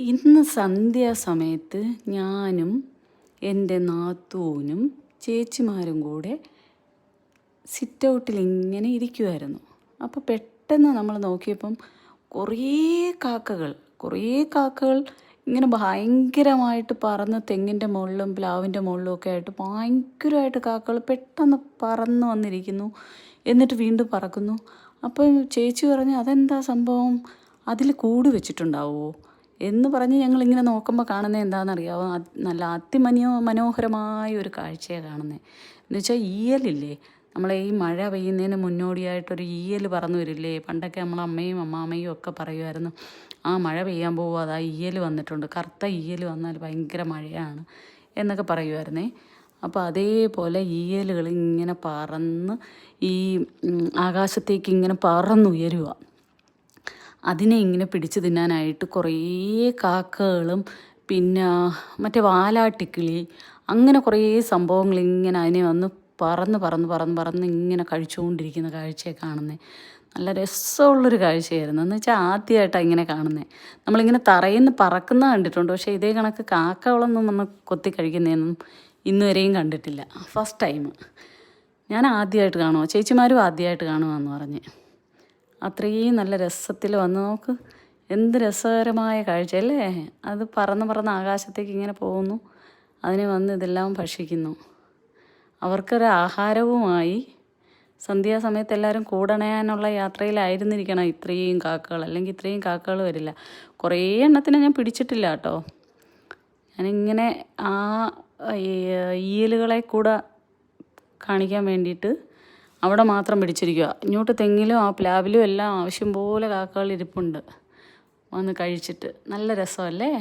ഇന്ന് സന്ധ്യാസമയത്ത് ഞാനും എന്റെ നാത്തൂനും ചേച്ചിമാരും കൂടെ സിറ്റ് ഔട്ടിൽ ഇങ്ങനെ ഇരിക്കുമായിരുന്നു അപ്പോൾ പെട്ടെന്ന് നമ്മൾ നോക്കിയപ്പം കുറേ കാക്കകൾ കുറേ കാക്കകൾ ഇങ്ങനെ ഭയങ്കരമായിട്ട് പറന്ന് തെങ്ങിന്റെ മുകളിലും പ്ലാവിന്റെ മുകളിലും ഒക്കെ ആയിട്ട് ഭയങ്കരമായിട്ട് കാക്കകൾ പെട്ടെന്ന് പറന്ന് വന്നിരിക്കുന്നു. എന്നിട്ട് വീണ്ടും പറക്കുന്നു. അപ്പം ചേച്ചി പറഞ്ഞു അതെന്താ സംഭവം? അതിൽ കൂട് വെച്ചിട്ടുണ്ടാവുമോ? എന്ന് പറഞ്ഞ് ഞങ്ങളിങ്ങനെ നോക്കുമ്പോൾ കാണുന്നത് എന്താണെന്നറിയാമോ നല്ല അതിമനോ മനോഹരമായ ഒരു കാഴ്ചയാണ് കാണുന്നത് എന്ന് വെച്ചാൽ ഈയലില്ലേ? നമ്മളെ ഈ മഴ പെയ്യുന്നതിന് മുന്നോടിയായിട്ടൊരു ഈയൽ പറന്നു വരില്ലേ? പണ്ടൊക്കെ നമ്മളെ അമ്മയും അമ്മാമ്മയും ഒക്കെ പറയുമായിരുന്നു ആ മഴ പെയ്യാൻ പോകുക അതാ ഈയൽ വന്നിട്ടുണ്ട്. കറുത്ത ഈയൽ വന്നാൽ ഭയങ്കര മഴയാണ്. എന്നൊക്കെ പറയുമായിരുന്നേ അപ്പോൾ അതേപോലെ ഈയലുകൾ ഇങ്ങനെ പറന്ന് ഈ ആകാശത്തേക്ക് ഇങ്ങനെ പറന്നുയരുക അതിനെ ഇങ്ങനെ പിടിച്ചു തിന്നാനായിട്ട് കുറേ കാക്കകളും പിന്നെ മറ്റേ വാലാട്ടിക്കിളി അങ്ങനെ കുറേ സംഭവങ്ങൾ ഇങ്ങനെ അതിനെ വന്ന് പറന്ന് പറന്ന് പറന്ന് പറന്ന് ഇങ്ങനെ കഴിച്ചുകൊണ്ടിരിക്കുന്ന കാഴ്ചയെ കാണുന്നത് നല്ല രസമുള്ളൊരു കാഴ്ചയായിരുന്നു. എന്ന് വെച്ചാൽ ആദ്യമായിട്ടാണ് ഇങ്ങനെ കാണുന്നത് നമ്മളിങ്ങനെ തറയിൽ നിന്ന് പറക്കുന്ന കണ്ടിട്ടുണ്ട്. പക്ഷേ ഇതേ കണക്ക് കാക്കകളൊന്നും വന്ന് കൊത്തി കഴിക്കുന്നതൊന്നും ഇന്നുവരെയും കണ്ടിട്ടില്ല. First time. ഞാൻ ആദ്യമായിട്ട് കാണുമോ ചേച്ചിമാരും ആദ്യമായിട്ട് കാണുമെന്ന് പറഞ്ഞ്. അത്രയും നല്ല രസത്തിൽ വന്ന്. നോക്ക് എന്ത് രസകരമായ കാഴ്ച അല്ലേ? അത് പറന്ന് പറന്ന് ആകാശത്തേക്ക് ഇങ്ങനെ പോകുന്നു. അതിനെ വന്ന് ഇതെല്ലാം ഭക്ഷിക്കുന്നു. അവർക്കൊരു ആഹാരവുമായി സന്ധ്യാസമയത്ത് എല്ലാവരും കൂടണയാനുള്ള യാത്രയിലായിരുന്നിരിക്കണം. ഇത്രയും കാക്കകൾ അല്ലെങ്കിൽ ഇത്രയും കാക്കകൾ വരില്ല. കുറേ എണ്ണത്തിനെ ഞാൻ പിടിച്ചിട്ടില്ല കേട്ടോ. ഞാനിങ്ങനെ ആ ഈയലുകളെ കൂടെ കാണിക്കാൻ വേണ്ടിയിട്ട് അവിടെ മാത്രം പിടിച്ചിരിക്കുക. ഇങ്ങോട്ട് തെങ്ങിലും ആ പ്ലാവിലും എല്ലാം ആവശ്യം പോലെ കാക്കകൾ ഇരിപ്പുണ്ട് വന്ന് കഴിച്ചിട്ട്. നല്ല രസമല്ലേ?